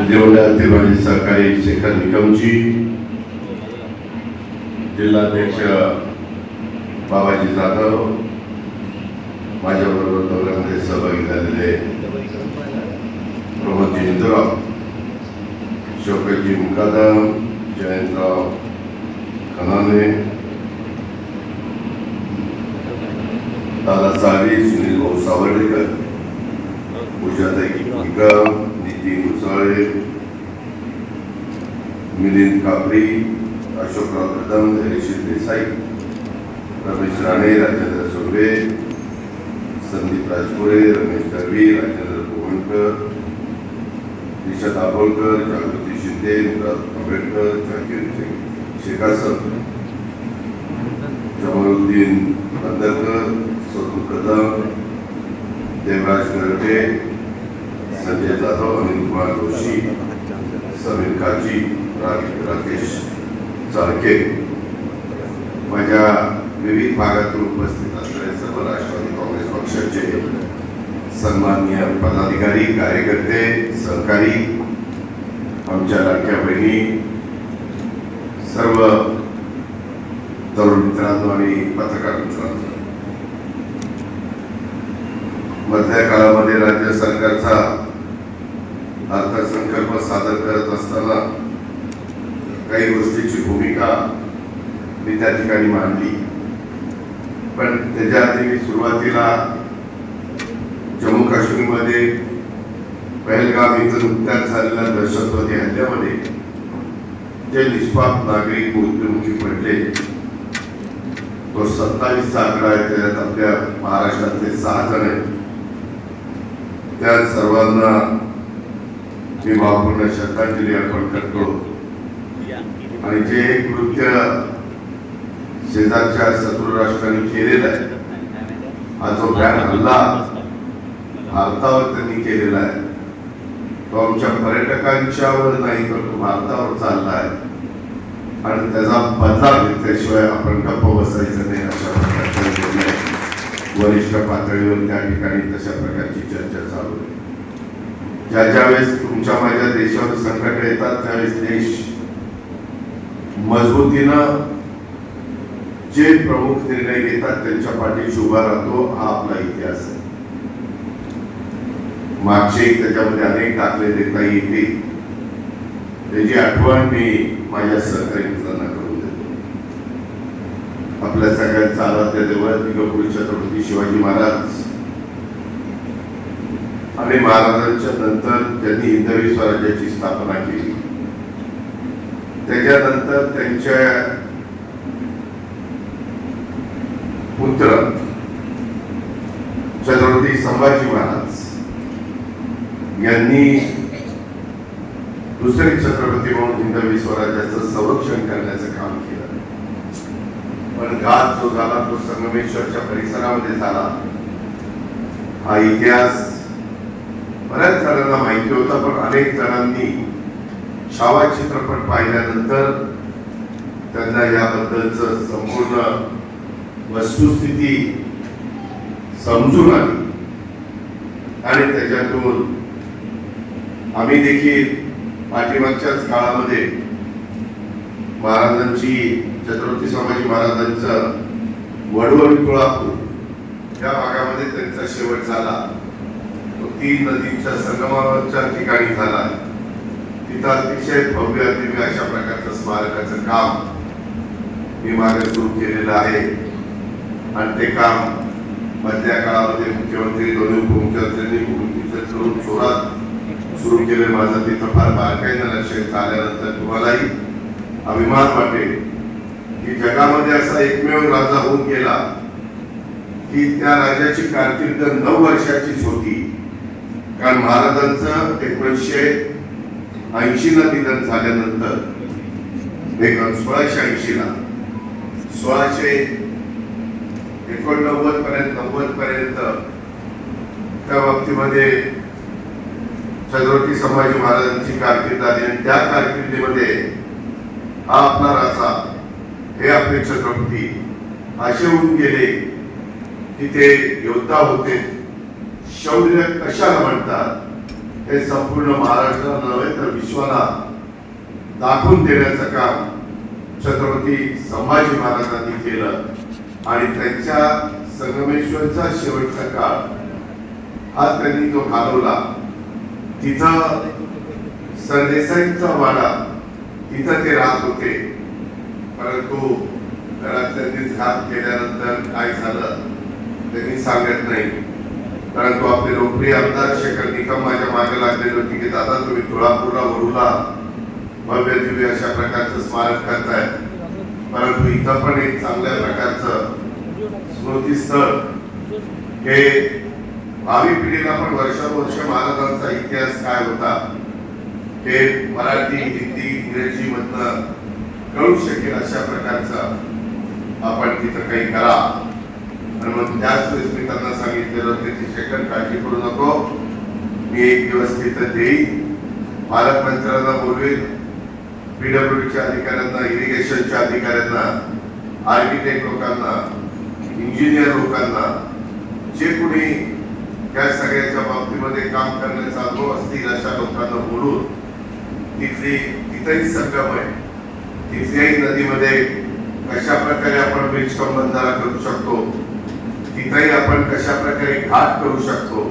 विधिमंडळातील माझे सहकारी शेखर निकमजी जिल्हाध्यक्ष बाबाजी जाधव माझ्याबरोबर दौऱ्यामध्ये सहभागी झालेले प्रमोदजी इंदुराव शोकतजी मुकादम जयंतराव खनाने दादा सावी सुनील भाऊ सावर्डेकर पूजाताई निकम नितीन मुसाळे मिलिंद कापरी अशोकराव कदम धैर्यशील देसाई रमेश राणे राजेंद्र सुर्वे संदीप राजपुरे रमेश दळवी राजेंद्र गोवणकर दिशा दाभोळकर जागृती शिंदे मुराद आंबेडकर जाकीर शेखासर जमालुद्दीन बंदरकर सोनू कदम देवराज गरटे संजय जाधव अनिल कुमार जोशी समीर काजी राकेश चाळके माझ्या विविध भागातून उपस्थित असलेले सर्व राष्ट्रवादी काँग्रेस पक्षाचे सन्माननीय पदाधिकारी कार्यकर्ते सहकारी आमच्या लाडक्या बहिणी सर्व तरुण मित्रांनो आणि पत्रकार मित्रांनो मधल्या काळामध्ये राज्य सरकारचा अर्थसंकल्प सादर करत असताना काही गोष्टीची भूमिका मी त्या ठिकाणी मांडली. पण त्याच्या आधी मी सुरुवातीला जम्मू काश्मीरमध्ये पहलगाम इथं नुकत्याच झालेल्या दहशतवादी हल्ल्यामध्ये जे निष्पाप नागरिक मृत्युमुखी पडले तो सत्तावीसचा आकडा आहे त्याच्यात आपल्या महाराष्ट्रातले सहा जण आहेत. त्या सर्वांना मी भावपूर्ण श्रद्धांजली अर्पण करतो. आणि जे कृत्य शेजारच्या शत्रू राष्ट्रांनी केलेलं आहे हा जो भ्यान हल्ला भारतावर त्यांनी केलेला आहे तो आमच्या पर्यटकांच्यावर नाही तर तो भारतावर चालला आहे. आणि त्याचा बदला घेतल्याशिवाय आपण गप्प बसायचं नाही अशा प्रकारचे वरिष्ठ पातळीवर त्या ठिकाणी तशा प्रकारची चर्चा चालू आहे. ज्या ज्या वेळेस तुमच्या माझ्या देशावर संकट येतात त्यावेळेस देश मजबूतीनं जे प्रमुख निर्णय घेतात त्यांच्या पाठीशी उभा राहतो हा आपला इतिहास आहे. मागचे त्याच्यामध्ये अनेक दाखले देता येतील. त्याची आठवण मी माझ्या सहकारी मित्रांना करून देतो. आपल्या सगळ्यांचा आराध्य देवळ दिगपूर छत्रपती शिवाजी महाराज आणि महाराजांच्या नंतर त्यांनी हिंदवी स्वराज्याची स्थापना केली. त्याच्यानंतर त्यांच्या पुत्र छत्रपती संभाजी महाराज यांनी दुसरे छत्रपती म्हणून हिंदवी स्वराज्याचं संरक्षण करण्याचं काम केलं. पण घात जो झाला तो संगमेश्वरच्या परिसरामध्ये झाला. हा इतिहास बऱ्याच जणांना माहिती होता पण अनेक जणांनी छावा चित्रपट पाहिल्यानंतर त्यांना याबद्दलच संपूर्ण वस्तुस्थिती समजून आली. आणि त्याच्यातून आम्ही देखील पाठीमागच्याच काळामध्ये महाराजांची छत्रपती संभाजी महाराजांचं वडवळी तुळापूर या भागामध्ये त्यांचा शेवट झाला. ती तीन नदींच्या संगमावरच्या ठिकाणी झाला. तिथं अतिशय भव्य दिव्य अशा प्रकारचं स्मारकाचं काम मी मागे सुरू केलेलं आहे. आणि ते काम मधल्या काळामध्ये मुख्यमंत्री दोन्ही उपमुख्यमंत्र्यांनी भूमिकेचं करून जोरात सुरू केले. माझं तिथं फार बारकाईनं लक्ष आल्यानंतर तुम्हालाही अभिमान वाटेल की जगामध्ये असा एकमेव राजा होऊन गेला की त्या राजाची कारकीर्द नऊ वर्षाचीच होती. कारण महाराजांचं एकोणीसशे ऐंशी ला निधन झाल्यानंतर एक सोळाशे ऐंशी ला सोळाशे एकोणनव्वद पर्यंत नव्वद पर्यंत त्या बाबतीमध्ये छत्रपती संभाजी महाराजांची कारकीर्द आली आणि त्या कारकिर्दीमध्ये हा आपला राजा हे आपले छत्रपती असे होऊन गेले की ते योद्धा होते. शौर्य कशाला म्हणतात? हे संपूर्ण महाराष्ट्राला नव्हे तर विश्वाला दाखवून देण्याचं काम छत्रपती संभाजी महाराजांनी केलं. आणि त्यांच्या संगमेश्वरचा शेवटचा काळ हा त्यांनी तो घालवला तिथं सरदेसाईंचा वाडा तिथं ते राहत होते. परंतु घरात त्यांनी घात केल्यानंतर काय झालं त्यांनी सांगत नाही. परंतु आपले लोकप्रिय आमदार शेखर निकम माझ्या मागे लागलेले होते की दादा तुम्ही तुळापूरला वरूला भव्य दिव्य अशा प्रकारचं स्मारक करताय. परंतु इथं पण एक चांगल्या प्रकारचं स्मृतीस्थळ हे भावी पिढीला पण वर्षानुवर्ष महाराजांचा इतिहास काय होता हे मराठी हिंदी इंग्रजी मधनं कळू शकेल अशा प्रकारचं आपण तिथं काही करा. आणि मग त्याच वेळेस मी त्यांना सांगितलेलं त्याची की काळजी करू नको. मी एक दिवस तिथं देईन पालकमंत्र्यांना बोलवेल पीडब्ल्यूडीच्या अधिकाऱ्यांना इरिगेशनच्या अधिकाऱ्यांना आर्किटेक्ट लोकांना इंजिनियर लोकांना जे कोणी त्या सगळ्याच्या बाबतीमध्ये काम करण्याचा अनुभव असतील अशा लोकांना बोलून तिथली तिथेही संगम आहे. तिथल्याही नदीमध्ये कशा प्रकारे आपण ब्रिज कम बंधारा करू शकतो तिथंही आपण कशा प्रकारे घाट करू शकतो?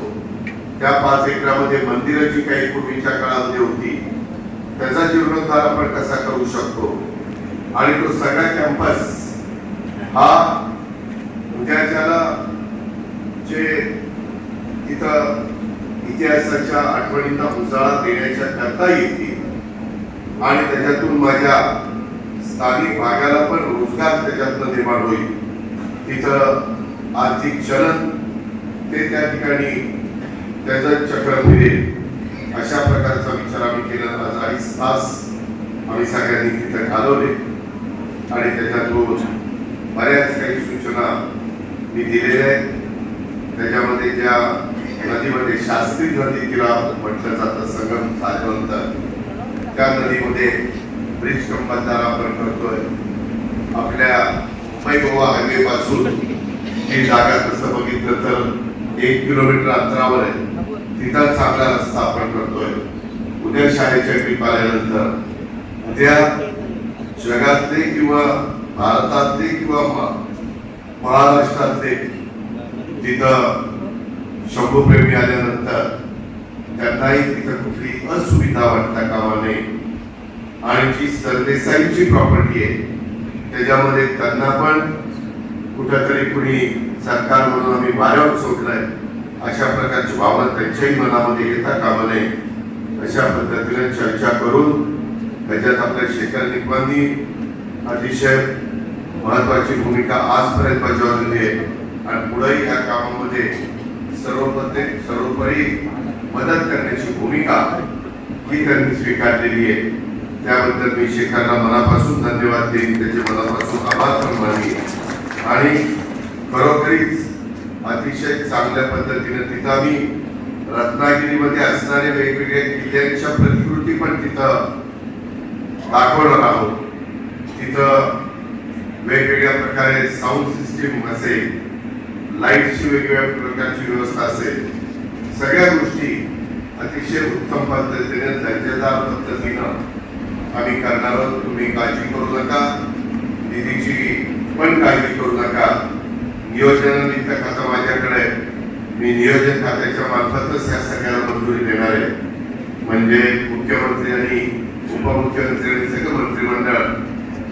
त्या पाच एकरामध्ये मंदिरं जी काही पूर्वीच्या काळामध्ये होती. त्याचा जीर्णोद्धार आपण कसा करू शकतो? आणि तो सगळा कॅम्पस हा उद्याच्याला जे तिथं इतिहासाच्या आठवणींना उजाळा देण्याच्या करता येतील आणि त्याच्यातून माझ्या स्थानिक भागाला पण रोजगार त्याच्यातनं निर्माण होईल. तिथं आर्थिक चलन ते त्या ठिकाणी त्याचं चक्र फिरेल. अशा प्रकारचा विचार आम्ही केला. आज अडीच तास आम्ही सगळ्यांनी तिथं घालवले. आणि त्याच्यातून बऱ्याच काही सूचना मी दिलेल्या आहेत. त्याच्यामध्ये ज्या नदीमध्ये शास्त्री नदी तिला म्हटलं जातं संगम साधवंत त्या नदीमध्ये ब्रिज कंपनदार आपण करतोय. आपल्या मुंबई गोवा हायवे पासून ही जागा तसं बघितलं तर एक किलोमीटर अंतरावर आहे. तिथं चांगला रस्ता आपण करतोय. उद्या शाळेच्या ट्रीप आल्यानंतर उद्या जगातले किंवा भारतातले किंवा महाराष्ट्रातले तिथं शंभूप्रेमी आल्यानंतर त्यांनाही तिथं कुठली असुविधा वाटता कामा नये. आणि जी सरदेसाईची प्रॉपर्टी आहे त्याच्यामध्ये त्यांना पण कुठंतरी कुणी सरकार म्हणून आम्ही वाऱ्यावर सोडलंय. अशा प्रकारची भावना त्यांच्याही मनामध्ये येता कामा नये. अशा पद्धतीने चर्चा करून त्याच्यात आपल्या शेखर निकमांनी अतिशय महत्वाची भूमिका आजपर्यंत बजावलेली आहे. आणि पुढेही या कामामध्ये सर्वपते सर्वोपरी मदत करण्याची भूमिका ही त्यांनी स्वीकारलेली आहे. त्याबद्दल मी शेखरला मनापासून धन्यवाद देईन. त्याचे मनापासून आभार पण मानेन आणि खरोखरीच अतिशय चांगल्या पद्धतीने तिथं आम्ही रत्नागिरीमध्ये असणारे वेगवेगळ्या किल्ल्यांच्या प्रतिकृती पण तिथं दाखवणार आहोत. तिथं वेगवेगळ्या प्रकारे साऊंड सिस्टीम असेल लाईटची वेगवेगळ्या प्रकारची व्यवस्था असेल सगळ्या गोष्टी अतिशय उत्तम पद्धतीने दर्जेदार पद्धतीनं आम्ही करणार आहोत. तुम्ही काळजी करू नका. निधीची पण काळजी करू नका. नियोजनानिमित्त खाता माझ्याकडे आहे. मी नियोजन खात्याच्या मार्फतच या सगळ्याला मंजुरी देणार आहे. म्हणजे मुख्यमंत्री आणि उपमुख्यमंत्री आणि सगळं मंत्रिमंडळ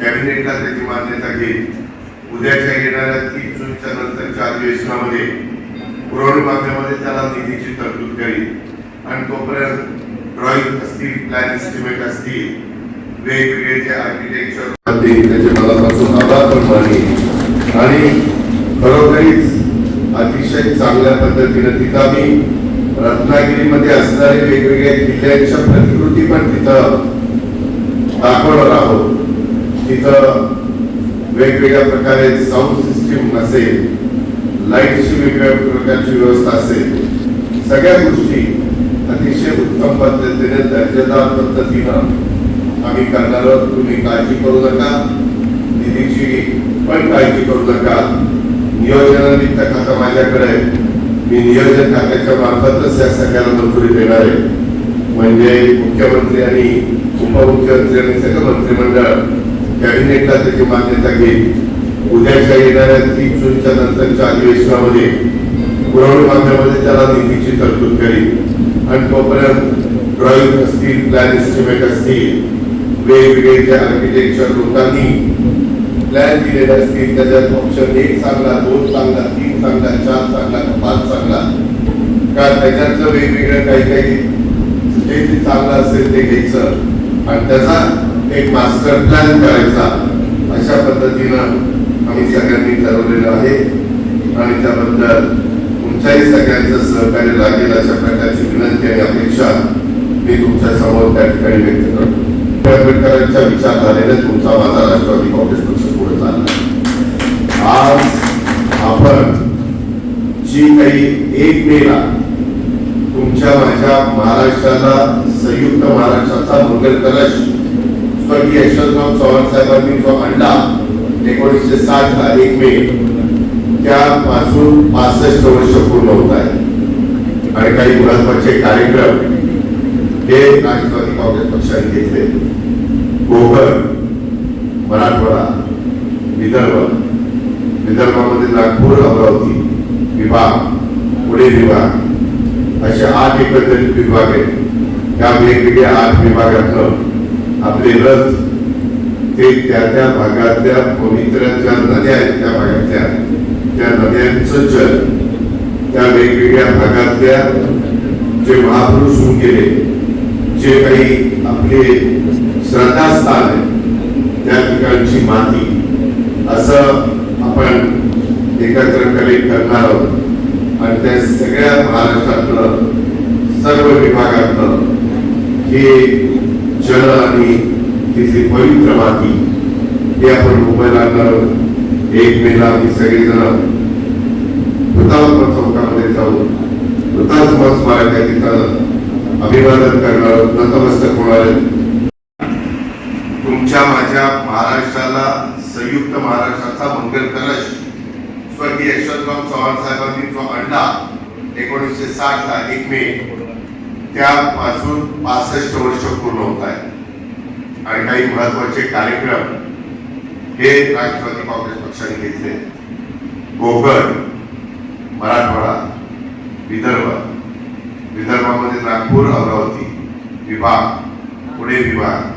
कॅबिनेटला त्याची मान्यता घेईल. उद्याच्या येणाऱ्या तीन जूनच्या नंतरच्या अधिवेशनामध्ये पुरवणी मागण्यामध्ये त्याला निधीची तरतूद करील आणि तोपर्यंत ड्रॉइंग असतील प्लॅन एस्टिमेट असतील वेगवेगळे जे आर्किटेक्चर मनापासून पण झाली आणि खरोखरीच अतिशय चांगल्या पद्धतीने तिथं आम्ही रत्नागिरीमध्ये असणारे वेगवेगळ्या किल्ल्यांच्या प्रतिकृती पण तिथं दाखवणार आहोत. तिथं वेगवेगळ्या प्रकारे साऊंड सिस्टीम असेल लाईटची वेगवेगळ्या प्रकारची व्यवस्था असेल सगळ्या गोष्टी अतिशय उत्तम पद्धतीने दर्जेदार पद्धतीनं आम्ही करणार आहोत. तुम्ही काळजी करू नका. निधीची पण काळजी करू नका. नियोजनानिमित्त खाता माझ्याकडे मी नियोजन खात्याच्या मार्फतच या सगळ्याला मंजुरी देणार आहे. म्हणजे मुख्यमंत्री आणि उपमुख्यमंत्री आणि सगळं मंत्रिमंडळ कॅबिनेटला त्याची मान्यता घेईल. उद्याच्या येणाऱ्या तीन जूनच्या नंतरच्या अधिवेशनामध्ये पुरवणी मागण्यामध्ये त्याला निधीची तरतूद करील आणि तोपर्यंत ड्रॉइंग असतील प्लॅन एस्टिमेट असतील वेगवेगळे जे आर्किटेक्चर लोकांनी प्लॅन दिलेले असतील त्याच्यात ऑप्शन एक चांगला दोन चांगला तीन चांगला चार चांगला पाच चांगला का त्याच्यातलं वेगवेगळं काही काही जे जे चांगलं असेल ते घ्यायचं. आणि त्याचा एक मास्टर प्लॅन करायचा. अशा पद्धतीनं आम्ही सगळ्यांनी ठरवलेलं आहे. आणि त्याबद्दल तुमच्याही सगळ्यांचं सहकार्य लागेल अशा प्रकारची विनंती आणि अपेक्षा मी तुमच्यासमोर त्या ठिकाणी व्यक्त करतो. आंबेडकरांच्या विचारधारेने तुमचा माझा राष्ट्रवादी काँग्रेस पक्ष पुढे चालला. आज आपण जी काही एक मेला तुमच्या माझ्या महाराष्ट्राला संयुक्त महाराष्ट्राचा मंगल कलश स्वर्गीय यशवंतराव चव्हाण साहेबांनी जो आणला एकोणीसशे साठ ला एक मे त्यापासून पासष्ट वर्ष पूर्ण होत आहे आणि काही महत्त्वाचे कार्यक्रम हे राष्ट्रवादी काँग्रेस पक्षाने घेतले. कोकण मराठवाडा विदर्भ. विदर्भामध्ये नागपूर अमरावती विभाग पुणे विभाग असे आठ एकत्रित विभाग आहेत. त्या वेगवेगळ्या आठ विभागातनं आपले रथ ते त्या त्या भागातल्या पवित्र ज्या नद्या आहेत त्या भागातल्या. त्या नद्यांचं जल त्या वेगवेगळ्या भागातल्या जे महापुरुष होऊन गेले जे काही आपले श्रद्धास्थान आहे त्या ठिकाणची माती असं आपण एकत्र कलेक्ट करणार आहोत. आणि त्या सगळ्या महाराष्ट्रातलं सर्व विभागातलं हे जल आणि तिथली पवित्र माती हे आपण मुंबईला आणणार आहोत. एक मेला आम्ही सगळेजण हुतात्मा चौकामध्ये जाऊन हुतात्मा स्मारक आहे तिथं अभिवादन करणार नतमस्तक होणार. तुमच्या माझ्या महाराष्ट्राला संयुक्त महाराष्ट्राचा मंगल कलश स्वर्गीय यशवंतराव चव्हाण साहेबांनी जो आणला एकोणीसशे साठ ला एक मे त्यापासून पासष्ट वर्ष पूर्ण होत आहे आणि काही महत्त्वाचे कार्यक्रम हे राष्ट्रवादी काँग्रेस पक्षाने घेतले कोकण मराठवाडा विदर्भ विदर्भामध्ये नागपूर अमरावती विभाग पुणे विभाग.